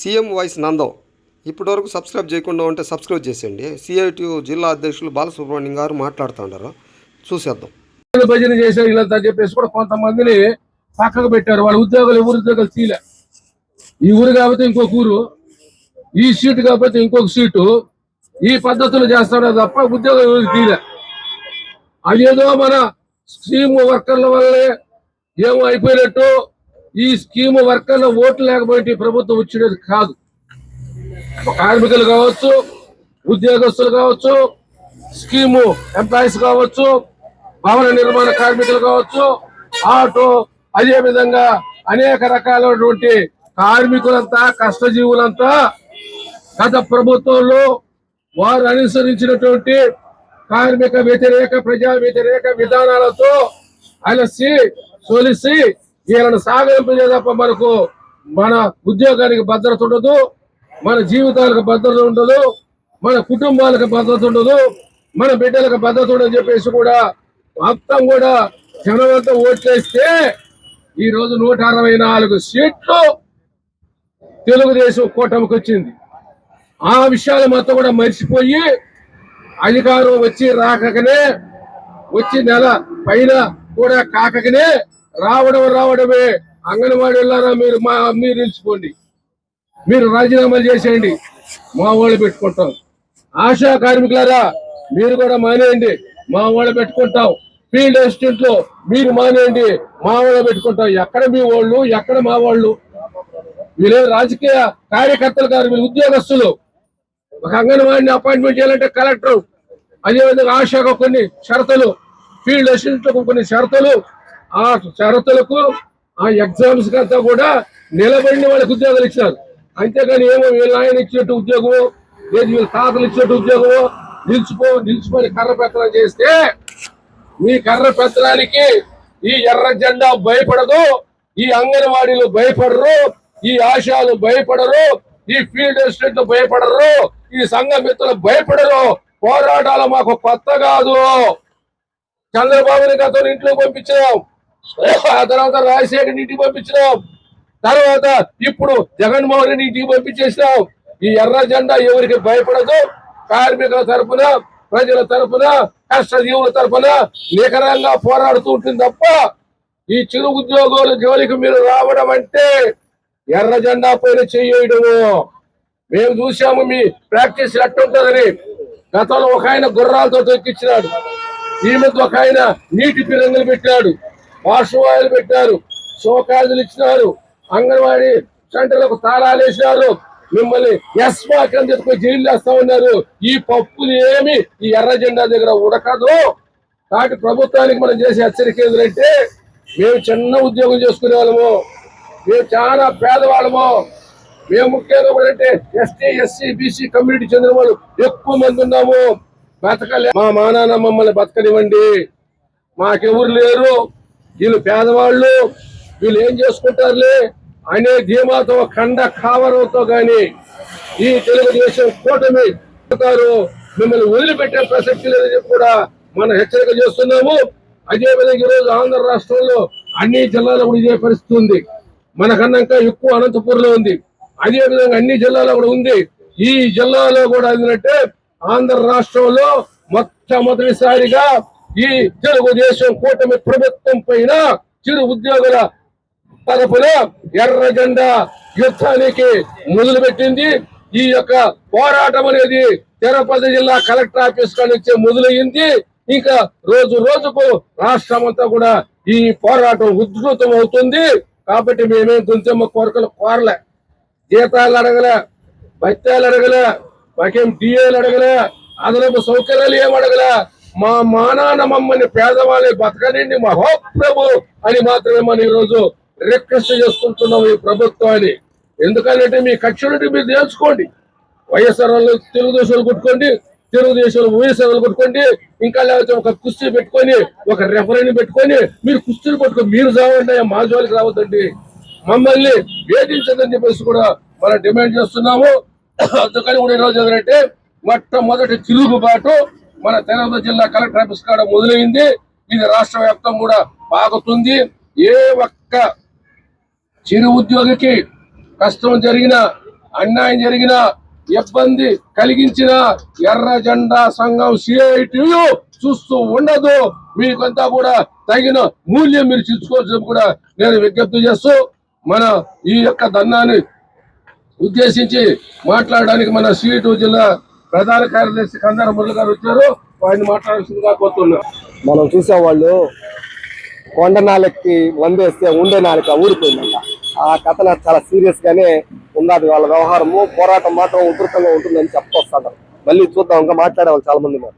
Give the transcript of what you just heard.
CM voice Nandam. ఇప్పటివరకు subscribe చేయకుండా ఉంటే సబ్స్క్రైబ్ చేసేయండి. సిఐటి జిల్లా అధ్యక్షులు బాలసుబ్రహ్మణ్యం గారు మాట్లాడుతున్నారు చూసేద్దాం. భజన చేశారు ఇలా చెప్పేసి కూడా కొంతమందిని పక్కకు పెట్టారు. వాళ్ళ ఉద్యోగాలు ఎవరు ఉద్యోగాలు తీలే ఈ ఊరు కాకపోతే ఇంకొక ఊరు ఈ సీటు కాకపోతే ఇంకొక సీటు. ఈ పద్ధతులు చేస్తాడే తప్ప ఉద్యోగం ఎవరు తీలే అదేదో మన స్కీమ్ వర్కర్ల వల్లే ఏమో అయిపోయినట్టు ఈ స్కీమ్ వర్కర్ల ఓట్లు లేకపోతే ప్రభుత్వం వచ్చేది కాదు. కార్మికులు కావచ్చు ఉద్యోగస్తులు కావచ్చు స్కీము ఎంప్లాయీస్ కావచ్చు భవన నిర్మాణ కార్మికులు కావచ్చు ఆటో అదే విధంగా అనేక రకాలైనటువంటి కార్మికులంతా కష్టజీవులంతా గత ప్రభుత్వంలో వారు అనుసరించినటువంటి కార్మిక వ్యతిరేక ప్రజా వ్యతిరేక విధానాలతో అలసి సొలిసి వీళ్ళని సాగింపజే తప్ప మనకు మన ఉద్యోగానికి భద్రత ఉండదు మన జీవితాలకు భద్రత ఉండదు మన కుటుంబాలకు భద్రత ఉండదు మన బిడ్డలకు భద్రత ఉండదని చెప్పేసి కూడా మొత్తం కూడా జనమంతా ఓట్లేస్తే ఈ రోజు నూట అరవై నాలుగు సీట్లు తెలుగుదేశం కూటమికి వచ్చింది. ఆ విషయాలు మొత్తం కూడా మర్చిపోయి అధికారం వచ్చి రాకనే వచ్చి నెల పైన కూడా కాకనే రావడం రావడమే. అంగన్వాడీ వెళ్ళారా మీరు మా మీరు నిలుచుకోండి మీరు రాజీనామాలు చేసేయండి. మా వాళ్ళు పెట్టుకుంటాం. ఆశా కార్మికులారా మీరు కూడా మానేయండి. మా వాళ్ళు పెట్టుకుంటాం. ఫీల్డ్ అసిస్టెంట్లో మీరు మానేయండి. మా వాళ్ళు పెట్టుకుంటాం. ఎక్కడ మీ వాళ్ళు ఎక్కడ మా వాళ్ళు? వీళ్ళు రాజకీయ కార్యకర్తలు కాదు వీళ్ళు ఉద్యోగస్తులు. ఒక అంగన్వాడిని అపాయింట్మెంట్ చేయాలంటే కలెక్టర్ అదేవిధంగా ఆశాకు కొన్ని షరతులు ఫీల్డ్ అసిస్టెంట్ కొన్ని షరతులు ఆ షరతులకు ఆ ఎగ్జామ్స్ అంతా కూడా నిలబడిన వాళ్ళకి ఉద్యోగాలు ఇచ్చినారు. అంతేగాని ఏమో వీళ్ళ ఆయన ఇచ్చినట్టు ఉద్యోగం లేదు వీళ్ళ తాతలు ఇచ్చినట్టు ఉద్యోగం నిలిచిపో నిలిచిపోయి కర్ర పెత్తనం చేస్తే మీ కర్ర పెత్తనానికి ఈ ఎర్ర జెండా భయపడదు ఈ అంగన్వాడీలు భయపడరు ఈ ఆశాలు భయపడరు ఈ ఫీల్డ్ ఎస్టేట్లు భయపడరు ఈ సంఘ మిత్రులు భయపడరు. పోరాటాలు మాకు కొత్త కాదు. చంద్రబాబుని గతంలో ఇంట్లో పంపించినాం ఆ తర్వాత రాజశేఖర్ ఇంటికి పంపించినాం. తర్వాత ఇప్పుడు జగన్మోహన్ రెడ్డి ఇంటికి పంపించేసినాం. ఈ ఎర్ర జెండా ఎవరికి భయపడదు? కార్మికుల తరఫున ప్రజల తరపున కష్టజీవుల తరపున నికరంగా పోరాడుతూ ఉంటుంది తప్ప ఈ చిరు ఉద్యోగుల జోలికి మీరు రావడం అంటే ఎర్ర జెండా పైన చేయడము. మేము చూసాము మీ ప్రాక్టీస్ ఎట్టుంటుందని గతంలో ఒక ఆయన గుర్రాలతో తొక్కిచ్చినాడు ఈ మధ్య ఒక ఆయన నీటి పిరంగులు పెట్టాడు వాషువాయులు పెట్టారు సోకాజులు ఇచ్చినారు అంగన్వాడీ సెంటర్లకు తాళాలు వేసినారు. మిమ్మల్ని ఎస్ మాకని చెప్పి జైలు వేస్తా ఉన్నారు. ఈ పప్పులు ఏమి ఈ ఎర్ర జెండా దగ్గర ఉడకదు. కాబట్టి ప్రభుత్వానికి మనం చేసే హెచ్చరిక ఏంటంటే మేము చిన్న ఉద్యోగం చేసుకునే వాళ్ళము. మేము చాలా పేదవాళ్ళము. మేము ముఖ్యంగా ఏంటంటే ఎస్టీ ఎస్సీ బీసీ కమ్యూనిటీ చెందిన వాళ్ళు ఎక్కువ మంది ఉన్నాము. బతకలే మా మానాన్న మమ్మల్ని బతకనివ్వండి. మాకెవరు లేరు. వీళ్ళు పేదవాళ్ళు వీళ్ళు ఏం చేసుకుంటారులే? అనే ధీమాతో ఖండ కావరంతో గాని ఈ తెలుగుదేశం కూటమి మిమ్మల్ని వదిలిపెట్టే ప్రసక్తి లేదని కూడా మనం హెచ్చరిక చేస్తున్నాము. అదే విధంగా ఈరోజు ఆంధ్ర రాష్ట్రంలో అన్ని జిల్లాలో కూడా ఇదే పరిస్థితి ఉంది. మనకన్నా ఇంకా ఎక్కువ అనంతపూర్లో ఉంది. అదే విధంగా అన్ని జిల్లాలో కూడా ఉంది. ఈ జిల్లాలో కూడా ఏంటంటే ఆంధ్ర రాష్ట్రంలో మొట్టమొదటిసారిగా ఈ తెలుగుదేశం కూటమి ప్రభుత్వం పైన చిరు ఉద్యోగుల తరపున ఎర్ర జెండా యుద్ధానికి మొదలు పెట్టింది ఈ యొక్క పోరాటం అనేది తిరుపతి జిల్లా కలెక్టర్ ఆఫీస్ కాడ నుంచి మొదలయ్యింది. ఇంకా రోజు రోజుకు రాష్ట్రం అంతా కూడా ఈ పోరాటం ఉధృతం అవుతుంది. కాబట్టి మేమేం కొంచెం కోరికలు కోరలే. జీతాలు అడగలే భత్యాలు అడగలే మాకేం డిఏలు అడగలే అదనపు సౌకర్యాలు ఏం అడగలే మా మానాన మమ్మల్ని పేదవాళ్ళని బతకనండి మహోప్రభు అని మాత్రమే మనం ఈరోజు రిక్వెస్ట్ చేసుకుంటున్నాం ఈ ప్రభుత్వాన్ని. ఎందుకంటే మీ కక్షలుంటే మీరు తెలుసుకోండి. వైఎస్ఆర్ వాళ్ళు తెలుగుదేశాలు కొట్టుకోండి తెలుగుదేశంలో వైఎస్ఆర్ కొట్టుకోండి ఇంకా లేకపోతే ఒక కుస్తీ పెట్టుకొని ఒక రెఫరెండ్ పెట్టుకొని మీరు కుస్తీలు పట్టుకొని మీరు చావండి మా జోలికి రావద్దండి. మమ్మల్ని వేధించదని చెప్పేసి కూడా మనం డిమాండ్ చేస్తున్నాము. అందుకని కూడా ఈరోజు ఏంటంటే మొట్టమొదటి తిరుగుబాటు మన తెలంగాణ జిల్లా కలెక్టర్ ఆఫీస్ కాడ మొదలైంది. ఇది రాష్ట్ర వ్యాప్తం కూడా పాకుతుంది ఏ ఒక్క చిరు ఉద్యోగికి కష్టం జరిగినా అన్యాయం జరిగినా ఇబ్బంది కలిగించిన ఎర్ర జెండా సంఘం సిఐటియు చూస్తూ ఉండదు. మీకంతా కూడా తగిన మూల్యం మీరు చూసుకోవచ్చు కూడా నేను విజ్ఞప్తి చేస్తూ మన ఈ యొక్క దందాన్ని ఉద్దేశించి మాట్లాడడానికి మన సిఐటి జిల్లా ప్రధాన కార్యదర్శి కందార మురళి గారు వచ్చారు. ఆయన మాట్లాడాల్సిందిగా కోరుతున్నా. మనం చూసేవాళ్ళు కొండ నాలకి వందేస్తే ఉండే నాలుక ఊరిపోయిందంట. ఆ కథ నాకు చాలా సీరియస్ గానే ఉన్నది వాళ్ళ వ్యవహారము పోరాటం మాత్రం ఉధృతంగా ఉంటుందని చెప్పొస్తాడు మళ్ళీ చూద్దాం ఇంకా మాట్లాడే వాళ్ళు చాలా మంది ఉన్నారు.